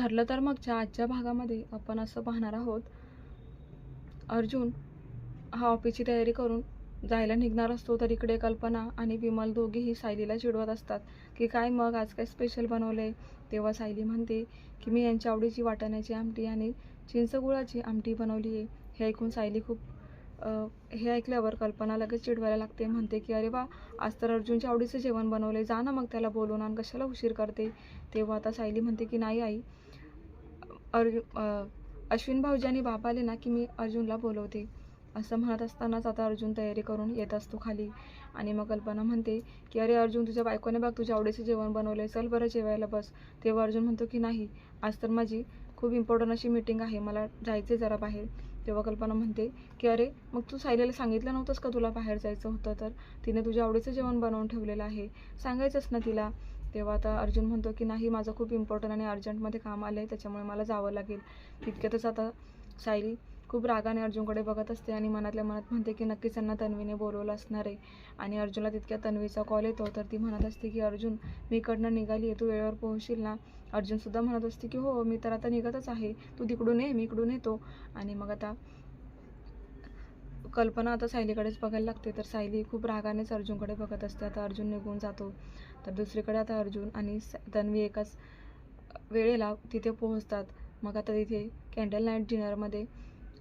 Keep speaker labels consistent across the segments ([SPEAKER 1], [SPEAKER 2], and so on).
[SPEAKER 1] ठरलं तर मगच्या आजच्या भागामध्ये आपण असं पाहणार आहोत अर्जुन हा ऑफिसची तयारी करून जायला निघणार असतो तर इकडे कल्पना आणि विमल दोघेही सायलीला चिडवत असतात की काय मग आज काय स्पेशल बनवले तेव्हा सायली म्हणते की मी यांच्या आवडीची वाटाण्याची आमटी आणि चिंचगुळाची आमटी बनवली आहे. हे ऐकून सायली खूप हे ऐकल्यावर कल्पना लगेच चिडवायला लागते. म्हणते की अरे वा आज तर अर्जुनच्या आवडीचं जेवण बनवले जा ना मग त्याला बोलून आणि कशाला उशीर करते? तेव्हा आता सायली म्हणते की नाही आई अर्जुन अश्विन भाऊजी बाबा आले ना की मी अर्जुनला बोलवते. असं म्हणत असतानाच आता अर्जुन तयारी करून येत असतो खाली. आणि मग कल्पना म्हणते की अरे अर्जुन तुझ्या बायकोने बघ तुझ्या आवडीचं जेवण बनवलं चल बरं जेवायला बस. तेव्हा अर्जुन म्हणतो की नाही आज तर माझी खूप इम्पॉर्टंट अशी मीटिंग आहे. मला जायचं जरा बाहेर. तेव्हा कल्पना म्हणते की अरे मग तू सायलीला सांगितलं नव्हतंस का तुला बाहेर जायचं होतं? तर तिने तुझ्या आवडीचं जेवण बनवून ठेवलेलं आहे. सांगायचंच ना तिला. तेव्हा आता अर्जुन म्हणतो की नाही माझं खूप इम्पॉर्टंट आणि अर्जंटमध्ये काम आलं आहे त्याच्यामुळे मला जावं लागेल. तितक्यातच आता सायली खूप रागाने अर्जुनकडे बघत असते आणि मनातल्या मनात म्हणते की नक्कीच त्यांना तन्वीने बोलवलं असणार आहे. आणि अर्जुनला तितक्या तन्वीचा कॉल येतो तर ती म्हणत असते की अर्जुन मी इकडनं निघाली आहे तू वेळेवर पोहोचशील ना? अर्जुनसुद्धा म्हणत असते की हो मी तर आता निघतच आहे. तू तिकडून ये मी इकडून येतो. आणि मग आता कल्पना आता सायलीकडेच बघायला लागते. तर सायली खूप रागानेच अर्जुनकडे बघत असते. आता अर्जुन निघून जातो. तर दुसरीकडे आता अर्जुन आणि स- तन्वी एकाच वेळेला तिथे पोहोचतात. मग आता तिथे कॅन्डल नाईट डिनरमध्ये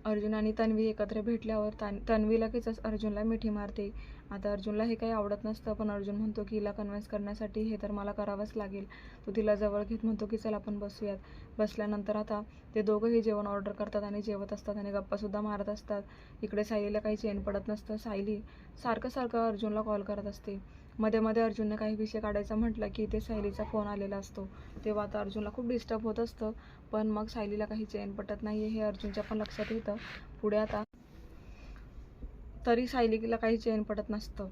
[SPEAKER 1] अर्जुन आणि तन्वी एकत्र भेटल्यावर तन तन्वी लगेचच अर्जुनला मिठी मारते. आता अर्जुनला हे काही आवडत नसतं पण अर्जुन म्हणतो की हिला कन्व्हिन्स करण्यासाठी हे तर मला करावंच लागेल. तो तिला जवळ घेत म्हणतो की चल आपण बसूयात. बसल्यानंतर आता ते दोघंही जेवण ऑर्डर करतात आणि जेवत असतात आणि गप्पासुद्धा मारत असतात. इकडे सायलीला काही चेन पडत नसतं. सायली सारखं सारखं अर्जुनला कॉल करत असते. मध्ये मध्ये अर्जुनने काही विषय काढायचा म्हटलं की इथे सायलीचा फोन आलेला असतो. तेव्हा आता अर्जुनला खूप डिस्टर्ब होत असतं पण मग सायलीला काही चेन पटत नाही हे अर्जुनच्या पण लक्षात येतं. पुढे आता तरी सायलीला काही चेन पडत नसतं.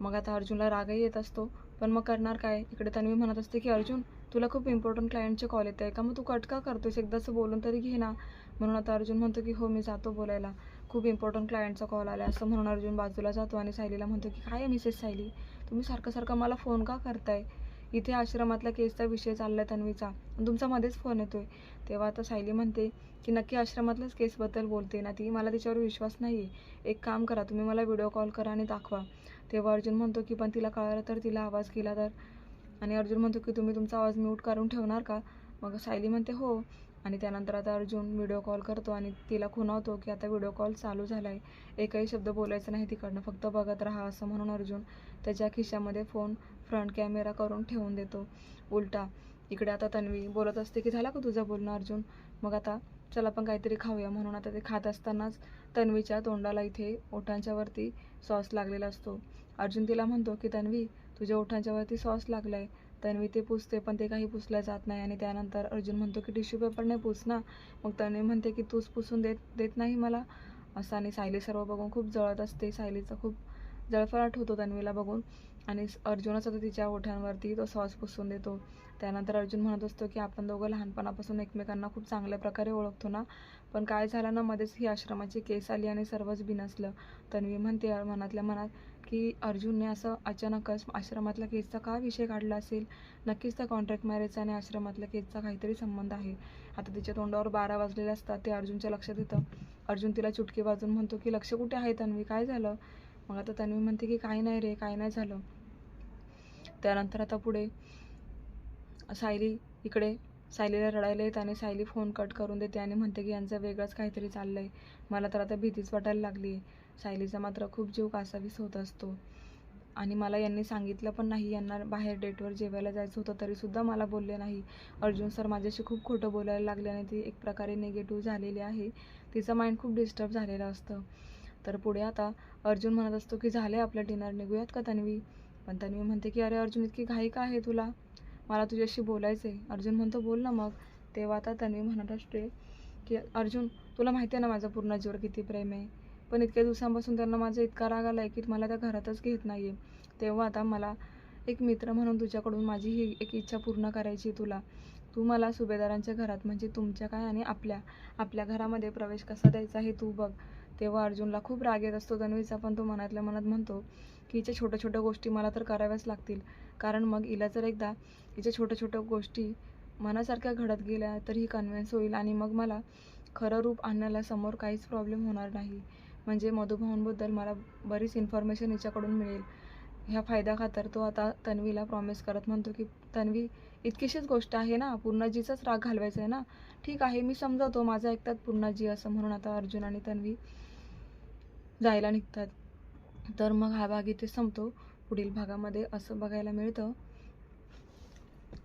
[SPEAKER 1] मग आता अर्जुनला रागही येत असतो. पण मग करणार काय? इकडे तन्वी म्हणत असते की अर्जुन तुला खूप इम्पॉर्टंट क्लायंटचे कॉल येत आहे. का मग तू कट का करतोस एकदाचं बोलून तरी घे ना. म्हणून आता अर्जुन म्हणतो की हो मी जातो बोलायला. खूप इम्पॉर्टंट क्लायंटचा कॉल आला असं म्हणून अर्जुन बाजूला जातो आणि सायलीला म्हणतो की काय आहे मिसेस सायली? तुम्ही सारखं सारखं मला फोन का करताय? इथे आश्रमातल्या केसचा विषय चाललाय तन्वीचा. तुमचा मध्येच फोन येतोय. तेव्हा आता सायली म्हणते की नक्की आश्रमातल्याच केसबद्दल बोलते ना ती? मला तिच्यावर विश्वास नाही आहे एक काम करा तुम्ही मला व्हिडिओ कॉल करा आणि दाखवा. तेव्हा अर्जुन म्हणतो की पण तिला कळलं तर तिला आवाज गेला तर? आणि अर्जुन म्हणतो की तुम्ही तुमचा आवाज म्यूट करून ठेवणार का? मग सायली म्हणते हो. आणि त्यानंतर आता अर्जुन व्हिडिओ कॉल करतो आणि तिला खुणावतो की आता व्हिडिओ कॉल चालू झाला आहे एकही शब्द बोलायचा नाही तिकडनं. फक्त बघत राहा असं म्हणून अर्जुन त्याच्या खिशामध्ये फोन फ्रंट कॅमेरा करून ठेवून देतो. उलटा इकडे आता तन्वी बोलत असते की झाला का तुझं बोलणं अर्जुन? मग आता चल आपण काहीतरी खाऊया. म्हणून आता ते खात असतानाच तन्वीच्या तोंडाला इथे ओठांच्या वरती सॉस लागलेला असतो. अर्जुन तिला म्हणतो की तन्वी तुझ्या ओठांच्या वरती सॉस लागलाय तन्वी ते पुसते पण ते काही पुसलं जात नाही. आणि त्यानंतर अर्जुन म्हणतो की टिश्यू पेपरने पुस ना. मग तन्वी म्हणते की तूच पुसून देत देत नाही मला. असं आणि सायली सर्व बघून खूप जळत असते. सायलीचा खूप जळफळाट होतो तन्वीला बघून. आणि अर्जुनच आता तिच्या ओठांवरती तो सॉस पुसून देतो. त्यानंतर अर्जुन म्हणत असतो की आपण दोघं लहानपणापासून एकमेकांना खूप चांगल्या प्रकारे ओळखतो ना. पण काय झालं ना मध्येच ही आश्रमाची केस आली आणि सर्वच बिनसलं. तन्वी म्हणते मनातल्या मनात की अर्जुनने असं अचानकच आश्रमातल्या केसचा का विषय काढला असेल? नक्कीच त्या कॉन्ट्रॅक्ट मॅरेजचा आणि आश्रमातल्या केसचा काहीतरी संबंध आहे. आता तिच्या तोंडावर बारा वाजलेले असतात ते अर्जुनच्या लक्षात येतं. अर्जुन तिला चुटकी वाजून म्हणतो की लक्ष कुठे आहे तन्वी? काय झालं? मग आता तन्वी म्हणते की काय नाही रे काय नाही झालं. त्यानंतर आता पुढे सायली इकडे सायलीला रडायला येते आणि सायली फोन कट करून देते आणि म्हणते की यांचं वेगळंच काहीतरी चाललं आहे मला तर आता भीतीच वाटायला लागली आहे सायलीचा मात्र खूप जीव कासावीस होत असतो. आणि मला यांनी सांगितलं पण नाही यांना बाहेर डेटवर जेवायला जायचं होतं तरीसुद्धा मला बोलले नाही. अर्जुन सर माझ्याशी खूप खोटं बोलायला लागले आणि ती एक प्रकारे निगेटिव्ह झालेली आहे. तिचं माइंड खूप डिस्टर्ब झालेलं असतं. तर पुढे आता अर्जुन म्हणत असतो की झाले आपलं डिनर निघूयात का तन्वी? पण तन्वी म्हणते की अरे अर्जुन इतकी घाई का आहे तुला? मला तुझ्याशी बोलायचं आहे अर्जुन म्हणतो बोल ना मग. तेव्हा आता तन्वी म्हणत असते की अर्जुन तुला माहिती आहे ना माझं पूर्ण जीवर किती प्रेम आहे? पण इतक्या दिवसांपासून त्यांना माझा इतका राग आला आहे की मला त्या घरातच घेत नाही आहे तेव्हा आता मला एक मित्र म्हणून तुझ्याकडून माझी ही एक इच्छा पूर्ण करायची तुला. तू मला सुभेदारांच्या घरात म्हणजे तुमच्या काय आणि आपल्या आपल्या घरामध्ये प्रवेश कसा द्यायचा हे तू बघ. तेव्हा अर्जुनला खूप राग येत असतो तन्वीचा पण तो मनातल्या मनात म्हणतो की हिच्या छोट्या छोट्या गोष्टी मला तर कराव्याच लागतील. कारण मग हिला जर एकदा हिच्या छोट्या छोट्या गोष्टी मनासारख्या घडत गेल्या तर ही कन्व्हिन्स होईल आणि मग मला खरं रूप आणण्याला समोर काहीच प्रॉब्लेम होणार नाही. म्हणजे मधुभाऊंबद्दल मला बरीच इन्फॉर्मेशन हिच्याकडून मिळेल. ह्या फायदा खातर तो आता तन्वीला प्रॉमिस करत म्हणतो की तन्वी इतकीशीच गोष्ट आहे ना पूर्णाजीचाच राग घालवायचा आहे ना? ठीक आहे मी समजावतो माझं ऐकतात पूर्णाजी असं म्हणून आता अर्जुन आणि तन्वी जायला निघतात. तर मग हा भाग इथे संपतो. पुढील भागामध्ये असं बघायला मिळतं.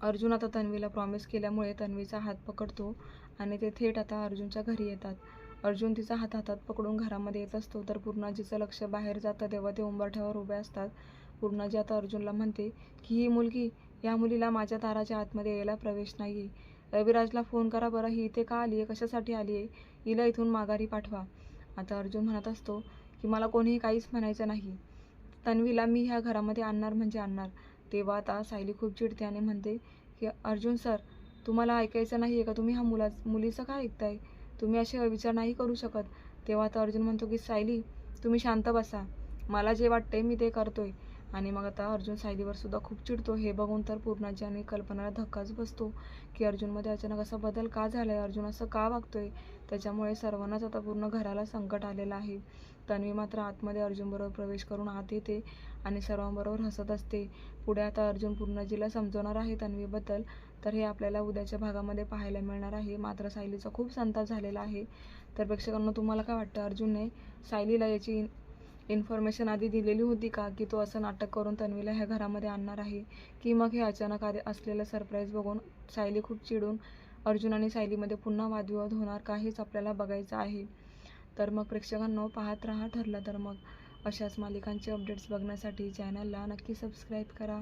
[SPEAKER 1] अर्जुन आता तन्वीला प्रॉमिस केल्यामुळे तन्वीचा हात पकडतो आणि ते थेट आता अर्जुनच्या घरी येतात. अर्जुन तिचा हात हातात पकडून घरामध्ये येत असतो. तर पूर्णाजीचं लक्ष बाहेर जातं. तेव्हा ते उंबरठ्यावर उभे असतात. पूर्णाजी आता अर्जुनला म्हणते की ही मुलगी या मुलीला माझ्या ताराच्या आतमध्ये यायला प्रवेश नाही आहे रविराजला फोन करा बरं. ही इथे का आली आहे कशासाठी आली आहे हिला इथून माघारी पाठवा. आता अर्जुन म्हणत असतो की मला कोणीही काहीच म्हणायचं नाही. तन्वीला मी ह्या घरामध्ये आणणार म्हणजे आणणार. तेव्हा आता सायली खूप चिडते आणि म्हणते की अर्जुन सर तुम्हाला ऐकायचं नाही आहे का? तुम्ही हा मुला मुलीचं का ऐकताय? तुम्ही असे विचार नाही करू शकत. तेव्हा आता अर्जुन म्हणतो की सायली तुम्ही शांत बसा. मला जे वाटते मी ते करतोय. आणि मग आता अर्जुन सायलीवर सुद्धा खूप चिडतो. हे बघून तर पूर्णाची आणि कल्पनाला धक्काच बसतो की अर्जुनमध्ये अचानक असा बदल का झालाय? अर्जुन असं का वागतोय? त्याच्यामुळे सर्वांनाच आता पूर्ण घराला संकट आलेलं आहे. तन्वी मात्र आतमध्ये अर्जुनबरोबर प्रवेश करून आत येते आणि सर्वांबरोबर हसत असते. पुढे आता अर्जुन पूर्णाजीला समजवणार आहे तन्वीबद्दल. तर हे आपल्याला उद्याच्या भागामध्ये पाहायला मिळणार आहे. मात्र सायलीचा खूप संताप झालेला आहे. तर प्रेक्षकांना तुम्हाला काय वाटतं? अर्जुनने सायलीला याची इन्फॉर्मेशन आधी दिलेली होती का? की तो असं नाटक करून तन्वीला ह्या घरामध्ये आणणार आहे? की मग हे अचानक आधी असलेलं सरप्राईज बघून सायली खूप चिडून अर्जुन आणि सायलीमध्ये पुन्हा वादविवाद होणार का हेच आपल्याला बघायचं आहे. तर मग प्रेक्षकांना पाहत राहा ठरलं तर मग अशाच मालिकांचे अपडेट्स बघण्यासाठी चॅनलला नक्की सबस्क्राईब करा.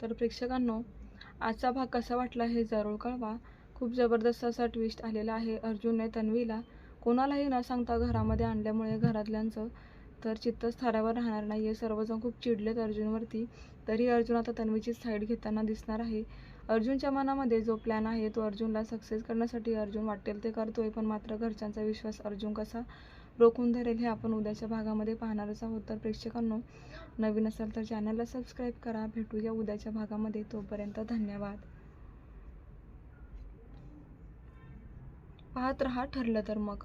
[SPEAKER 1] तर प्रेक्षकांनो आजचा भाग कसा वाटला हे जरूर कळवा. खूप जबरदस्त असा ट्विस्ट आलेला आहे अर्जुनने तन्वीला. कोणालाही न सांगता घरामध्ये आणल्यामुळे घरातल्यांचं तर चित्तच थाऱ्यावर राहणार नाही आहे सर्वजण खूप चिडलेत अर्जुनवरती. तरी अर्जुन आता तन्वीची साईड घेताना दिसणार आहे. अर्जुनच्या मनामध्ये जो प्लॅन आहे तो अर्जुनला सक्सेस करण्यासाठी अर्जुन वाटेल ते करतोय पण मात्र घरच्यांचा विश्वास अर्जुन कसा रोखून धरेल हे आपण उद्याच्या भागामध्ये पाहणारच आहोत. तर प्रेक्षकांनो नवीन असाल तर चॅनलला सबस्क्राईब करा. भेटूया उद्याच्या भागामध्ये. तोपर्यंत धन्यवाद. पाहत रहा ठरलं तर मग.